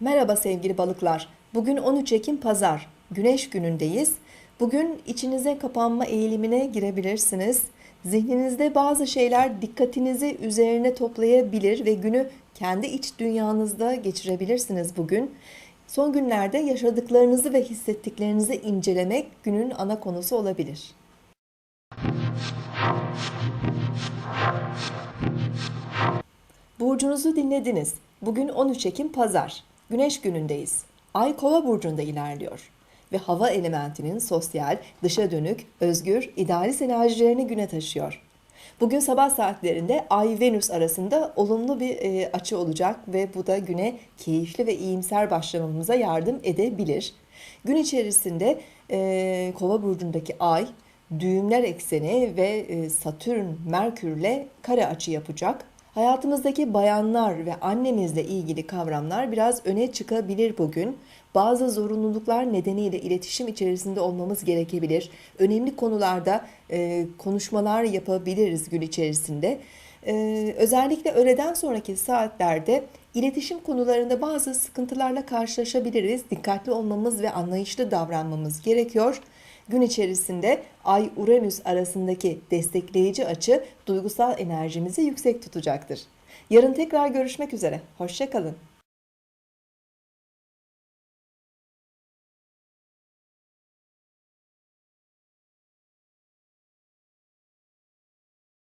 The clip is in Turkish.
Merhaba sevgili balıklar. Bugün 13 Ekim Pazar. Güneş günündeyiz. Bugün içinize kapanma eğilimine girebilirsiniz. Zihninizde bazı şeyler dikkatinizi üzerine toplayabilir ve günü kendi iç dünyanızda geçirebilirsiniz bugün. Son günlerde yaşadıklarınızı ve hissettiklerinizi incelemek günün ana konusu olabilir. Burcunuzu dinlediniz. Bugün 13 Ekim Pazar. Güneş günündeyiz. Ay Kova burcunda ilerliyor ve hava elementinin sosyal, dışa dönük, özgür, idealist enerjilerini güne taşıyor. Bugün sabah saatlerinde Ay-Venüs arasında olumlu bir e, açı olacak ve bu da güne keyifli ve iyimser başlamamıza yardım edebilir. Gün içerisinde e, Kova burcundaki Ay, düğümler ekseni ve e, Satürn, Merkürle kare açı yapacak. Hayatımızdaki bayanlar ve annemizle ilgili kavramlar biraz öne çıkabilir bugün. Bazı zorunluluklar nedeniyle iletişim içerisinde olmamız gerekebilir. Önemli konularda e, konuşmalar yapabiliriz gün içerisinde. E, özellikle öğleden sonraki saatlerde iletişim konularında bazı sıkıntılarla karşılaşabiliriz. Dikkatli olmamız ve anlayışlı davranmamız gerekiyor. Gün içerisinde Ay-Uranüs arasındaki destekleyici açı duygusal enerjimizi yüksek tutacaktır. Yarın tekrar görüşmek üzere. Hoşçakalın.